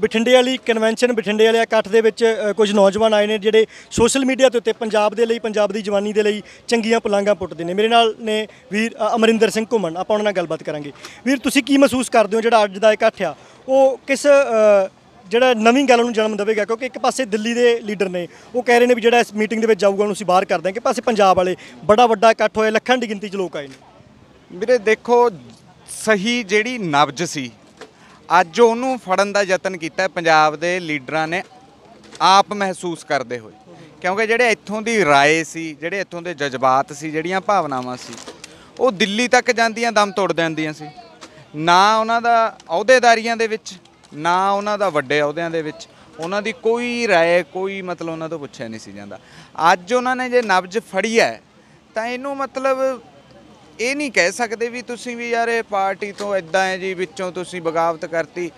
ਬਠਿੰਡੇ ਵਾਲੀ ਕਨਵੈਨਸ਼ਨ ਬਠਿੰਡੇ ਵਾਲੇ ਇਕੱਠ ਦੇ ਵਿੱਚ ਕੁਝ ਨੌਜਵਾਨ ਆਏ ਨੇ ਜਿਹੜੇ ਸੋਸ਼ਲ ਮੀਡੀਆ ਦੇ ਉੱਤੇ ਪੰਜਾਬ ਦੇ ਲਈ, ਪੰਜਾਬ ਦੀ ਜਵਾਨੀ ਦੇ ਲਈ ਚੰਗੀਆਂ ਪੁਲਾਂਘਾਂ ਪੁੱਟਦੇ ਨੇ। ਮੇਰੇ ਨਾਲ ਨੇ ਵੀਰ ਅਮਰਿੰਦਰ ਸਿੰਘ ਘੁੰਮਣ। ਆਪਾਂ ਉਹਨਾਂ ਨਾਲ ਗੱਲਬਾਤ ਕਰਾਂਗੇ। ਵੀਰ, ਤੁਸੀਂ ਕੀ ਮਹਿਸੂਸ ਕਰਦੇ ਹੋ ਜਿਹੜਾ ਅੱਜ ਦਾ ਇਕੱਠ ਆ? ਉਹ ਕਿਸ ਜਿਹੜਾ ਨਵੀਂ ਗੱਲ ਨੂੰ ਜਨਮ ਦੇਵੇਗਾ? ਕਿਉਂਕਿ ਇੱਕ ਪਾਸੇ ਦਿੱਲੀ ਦੇ ਲੀਡਰ ਨੇ, ਉਹ ਕਹਿ ਰਹੇ ਨੇ ਵੀ ਜਿਹੜਾ ਇਸ ਮੀਟਿੰਗ ਦੇ ਵਿੱਚ ਜਾਊਗਾ, ਉਹਨੂੰ ਅਸੀਂ ਬਾਹਰ ਕਰ ਦਾਂਗੇ ਇੱਕ ਪਾਸੇ ਪੰਜਾਬ ਵਾਲੇ, ਬੜਾ ਵੱਡਾ ਇਕੱਠ ਹੋਇਆ, ਲੱਖਾਂ ਦੀ ਗਿਣਤੀ 'ਚ ਲੋਕ ਆਏ ਨੇ। ਵੀਰੇ, ਦੇਖੋ, ਸਹੀ ਜਿਹੜੀ ਨਬਜ ਸੀ ਅੱਜ ਉਹਨੂੰ ਫੜਨ ਦਾ ਯਤਨ ਕੀਤਾ ਪੰਜਾਬ ਦੇ ਲੀਡਰਾਂ ਨੇ ਆਪ ਮਹਿਸੂਸ ਕਰਦੇ ਹੋਏ। ਕਿਉਂਕਿ ਜਿਹੜੇ ਇੱਥੋਂ ਦੀ ਰਾਏ ਸੀ, ਜਿਹੜੇ ਇੱਥੋਂ ਦੇ ਜਜ਼ਬਾਤ ਸੀ, ਜਿਹੜੀਆਂ ਭਾਵਨਾਵਾਂ ਸੀ, ਉਹ ਦਿੱਲੀ ਤੱਕ ਜਾਂਦੀਆਂ, ਦਮ ਤੋੜ ਦਿੰਦੀਆਂ ਸੀ। ਨਾ ਉਹਨਾਂ ਦਾ ਅਹੁਦੇਦਾਰੀਆਂ ਦੇ ਵਿੱਚ, ਨਾ ਉਹਨਾਂ ਦਾ ਵੱਡੇ ਅਹੁਦਿਆਂ ਦੇ ਵਿੱਚ, ਉਹਨਾਂ ਦੀ ਕੋਈ ਰਾਏ, ਕੋਈ ਮਤਲਬ ਉਹਨਾਂ ਤੋਂ ਪੁੱਛਿਆ ਨਹੀਂ ਸੀ ਜਾਂਦਾ। ਅੱਜ ਉਹਨਾਂ ਨੇ ਜੇ ਨਬਜ ਫੜੀ ਹੈ, ਤਾਂ ਇਹਨੂੰ ਮਤਲਬ ਇਹ ਨਹੀਂ ਕਹਿ ਸਕਦੇ ਵੀ ਤੁਸੀਂ ਵੀ ਯਾਰ ਇਹ ਪਾਰਟੀ ਤੋਂ ਇਦਾਂ ਹੈ ਜੀ, ਵਿੱਚੋਂ ਤੁਸੀਂ ਬਗਾਵਤ ਕਰਤੀ।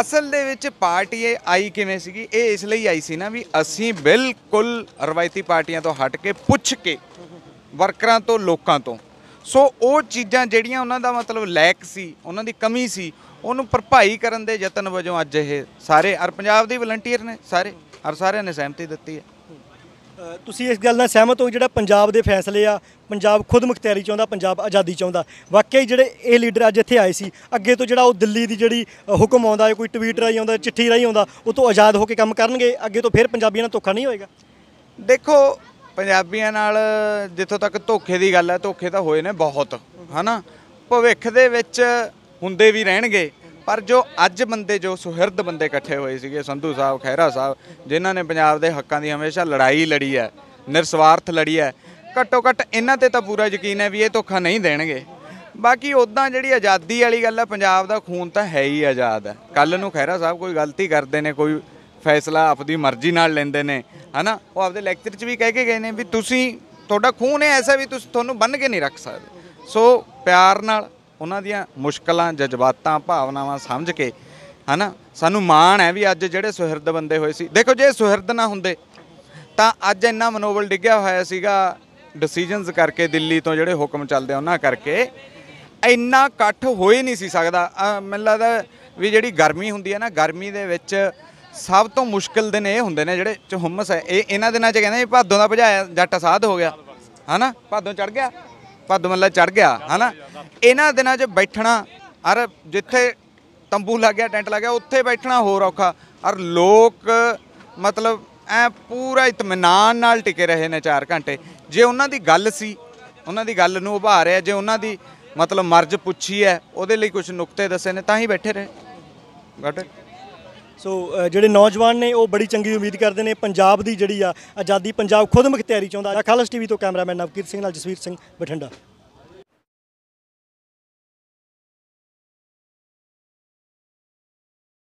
ਅਸਲ ਦੇ ਵਿੱਚ ਪਾਰਟੀ ਇਹ ਆਈ ਕਿਵੇਂ ਸੀਗੀ? ਇਹ ਇਸ ਲਈ ਆਈ ਸੀ ਨਾ ਵੀ ਅਸੀਂ ਬਿਲਕੁਲ ਰਵਾਇਤੀ ਪਾਰਟੀਆਂ ਤੋਂ ਹਟ ਕੇ ਪੁੱਛ ਕੇ ਵਰਕਰਾਂ ਤੋਂ, ਲੋਕਾਂ ਤੋਂ। ਸੋ ਉਹ ਚੀਜ਼ਾਂ ਜਿਹੜੀਆਂ ਉਹਨਾਂ ਦਾ ਮਤਲਬ ਲੈਕ ਸੀ, ਉਹਨਾਂ ਦੀ ਕਮੀ ਸੀ, ਉਹਨੂੰ ਭਰਪਾਈ ਕਰਨ ਦੇ ਯਤਨ ਵਜੋਂ ਅੱਜ ਇਹ ਸਾਰੇ ਅਰ ਪੰਜਾਬ ਦੇ ਵਲੰਟੀਅਰ ਨੇ ਸਾਰੇ ਅਰ ਸਾਰਿਆਂ ਨੇ ਸਹਿਮਤੀ ਦਿੱਤੀ ਹੈ। ਤੁਸੀਂ ਇਸ ਗੱਲ ਨਾਲ ਸਹਿਮਤ ਹੋ ਜਿਹੜਾ ਪੰਜਾਬ ਦੇ ਫੈਸਲੇ ਆ? ਪੰਜਾਬ ਖੁਦ ਮੁਖਤਿਆਰੀ ਚਾਹੁੰਦਾ, ਪੰਜਾਬ ਆਜ਼ਾਦੀ ਚਾਹੁੰਦਾ। ਵਾਕਈ ਜਿਹੜੇ ਇਹ ਲੀਡਰ ਅੱਜ ਇੱਥੇ ਆਏ ਸੀ, ਅੱਗੇ ਤੋਂ ਜਿਹੜਾ ਉਹ ਦਿੱਲੀ ਦੀ ਜਿਹੜੀ ਹੁਕਮ ਆਉਂਦਾ ਹੈ, ਕੋਈ ਟਵੀਟ ਰਾਹੀਂ ਆਉਂਦਾ, ਚਿੱਠੀ ਰਾਹੀਂ ਆਉਂਦਾ, ਉਹ ਤੋਂ ਆਜ਼ਾਦ ਹੋ ਕੇ ਕੰਮ ਕਰਨਗੇ? ਅੱਗੇ ਤੋਂ ਫਿਰ ਪੰਜਾਬੀਆਂ ਨਾਲ ਧੋਖਾ ਨਹੀਂ ਹੋਏਗਾ? ਦੇਖੋ, ਪੰਜਾਬੀਆਂ ਨਾਲ ਜਿੱਥੋਂ ਤੱਕ ਧੋਖੇ ਦੀ ਗੱਲ ਹੈ, ਧੋਖੇ ਤਾਂ ਹੋਏ ਨੇ ਬਹੁਤ, ਹਨਾ? ਭਵਿੱਖ ਦੇ ਵਿੱਚ ਹੁੰਦੇ ਵੀ ਰਹਿਣਗੇ। ਪਰ ਜੋ ਅੱਜ ਬੰਦੇ, ਜੋ ਸੁਹਿਰਦ ਬੰਦੇ ਇਕੱਠੇ ਹੋਏ ਸੀਗੇ, ਸੰਧੂ ਸਾਹਿਬ, ਖਹਿਰਾ ਸਾਹਿਬ, ਜਿਨ੍ਹਾਂ ਨੇ ਪੰਜਾਬ ਦੇ ਹੱਕਾਂ ਦੀ ਹਮੇਸ਼ਾ ਲੜਾਈ ਲੜੀ ਹੈ, ਨਿਰਸਵਾਰਥ ਲੜੀ ਹੈ, ਘੱਟੋ ਘੱਟ ਇਹਨਾਂ ਤੇ ਤਾਂ ਪੂਰਾ ਯਕੀਨ ਹੈ ਵੀ ਇਹ ਧੋਖਾ ਨਹੀਂ ਦੇਣਗੇ। ਬਾਕੀ ਉਦਾਂ ਜਿਹੜੀ ਆਜ਼ਾਦੀ ਵਾਲੀ ਗੱਲ ਹੈ ਪੰਜਾਬ ਦਾ ਖੂਨ ਤਾਂ ਹੈ ਹੀ ਆਜ਼ਾਦ ਹੈ। ਕੱਲ ਨੂੰ ਖਹਿਰਾ ਸਾਹਿਬ ਕੋਈ ਗਲਤੀ ਕਰਦੇ ਨੇ, ਕੋਈ ਫੈਸਲਾ ਆਪਦੀ ਮਰਜ਼ੀ ਨਾਲ ਲੈਂਦੇ ਨੇ, ਹਨਾ? ਉਹ ਆਪਦੇ ਲੈਕਚਰ 'ਚ ਵੀ ਕਹਿ ਕੇ ਗਏ ਨੇ ਵੀ ਤੁਸੀਂ, ਤੁਹਾਡਾ ਖੂਨ ਹੈ ਐਸਾ ਵੀ ਤੁਸੀਂ, ਤੁਹਾਨੂੰ ਬੰਨ ਕੇ ਨਹੀਂ ਰੱਖ ਸਕਦੇ। ਸੋ ਪਿਆਰ ਨਾਲ ਉਹਨਾਂ ਦੀਆਂ ਮੁਸ਼ਕਲਾਂ, ਜਜ਼ਬਾਤਾਂ, ਭਾਵਨਾਵਾਂ ਸਮਝ ਕੇ, ਹਨਾ? ਸਾਨੂੰ ਮਾਣ ਹੈ ਵੀ ਅੱਜ ਜਿਹੜੇ ਸੁਹਿਰਦ ਬੰਦੇ ਹੋਏ ਸੀ। ਦੇਖੋ, ਜੇ ਸੁਹਿਰਦ ਨਾ ਹੁੰਦੇ, ਤਾਂ ਅੱਜ ਇੰਨਾ ਮਨੋਬਲ ਡਿੱਗਿਆ ਹੋਇਆ ਸੀਗਾ ਡਿਸੀਜਨਸ ਕਰਕੇ ਦਿੱਲੀ ਤੋਂ ਜਿਹੜੇ ਹੁਕਮ ਚੱਲਦੇ ਉਹਨਾਂ ਕਰਕੇ। ਇੰਨਾ ਇਕੱਠ ਹੋ ਹੀ ਨਹੀਂ ਸੀ ਸਕਦਾ। ਮੈਨੂੰ ਲੱਗਦਾ ਵੀ ਜਿਹੜੀ ਗਰਮੀ ਹੁੰਦੀ ਹੈ ਨਾ, ਗਰਮੀ ਦੇ ਵਿੱਚ ਸਭ ਤੋਂ ਮੁਸ਼ਕਿਲ ਦਿਨ ਇਹ ਹੁੰਦੇ ਨੇ ਜਿਹੜੇ ਚ ਹੁਮਸ ਹੈ। ਇਹ ਇਹਨਾਂ ਦਿਨਾਂ 'ਚ ਕਹਿੰਦੇ ਵੀ ਭਾਦੋਂ ਦਾ ਭਜਾਇਆ, ਜੱਟ ਸਾਧ ਹੋ ਗਿਆ, ਹਨਾ? ਭਾਦੋਂ ਚੜ ਗਿਆ। ਭਾਦੋਂ ਮੱਲਾ ਚੜ ਗਿਆ, ਹਨਾ? ਇਹਨਾਂ ਦਿਨਾਂ 'ਚ ਬੈਠਣਾ, ਅਰ ਜਿੱਥੇ ਤੰਬੂ ਲੱਗ ਗਿਆ, ਟੈਂਟ ਲੱਗ ਗਿਆ, ਉੱਥੇ ਬੈਠਣਾ ਹੋਰ ਔਖਾ। ਔਰ ਲੋਕ, ਮਤਲਬ ਐ ਪੂਰਾ ਇਤਮਾਨਾਨ ਨਾਲ ਟਿਕੇ ਰਹੇ ਨੇ 4 ਘੰਟੇ। ਜੇ ਉਹਨਾਂ ਦੀ ਗੱਲ ਸੀ, ਉਹਨਾਂ ਦੀ ਗੱਲ ਨੂੰ ਉਭਾਰ ਰਿਹਾ, ਜੇ ਉਹਨਾਂ ਦੀ ਮਤਲਬ ਮਰਜ਼ ਪੁੱਛੀ ਹੈ, ਉਹਦੇ ਲਈ ਕੁਝ ਨੁਕਤੇ ਦੱਸੇ ਨੇ, ਤਾਂ ਹੀ ਬੈਠੇ ਰਹੇ। ਗਾਟ ਸੋ ਜਿਹੜੇ ਨੌਜਵਾਨ ਨੇ, ਉਹ ਬੜੀ ਚੰਗੀ ਉਮੀਦ ਕਰਦੇ ਨੇ। ਪੰਜਾਬ ਦੀ ਜਿਹੜੀ ਆ, ਆਜ਼ਾਦੀ ਪੰਜਾਬ ਖੁਦ ਮੁਖਤਿਆਰੀ ਚਾਹੁੰਦਾ ਖਾਲਸ ਟੀਵੀ ਤੋਂ ਕੈਮਰਾਮੈਨ ਨਵਕੀਰ ਸਿੰਘ ਨਾਲ ਜਸਵੀਰ ਸਿੰਘ ਬਠਿੰਡਾ।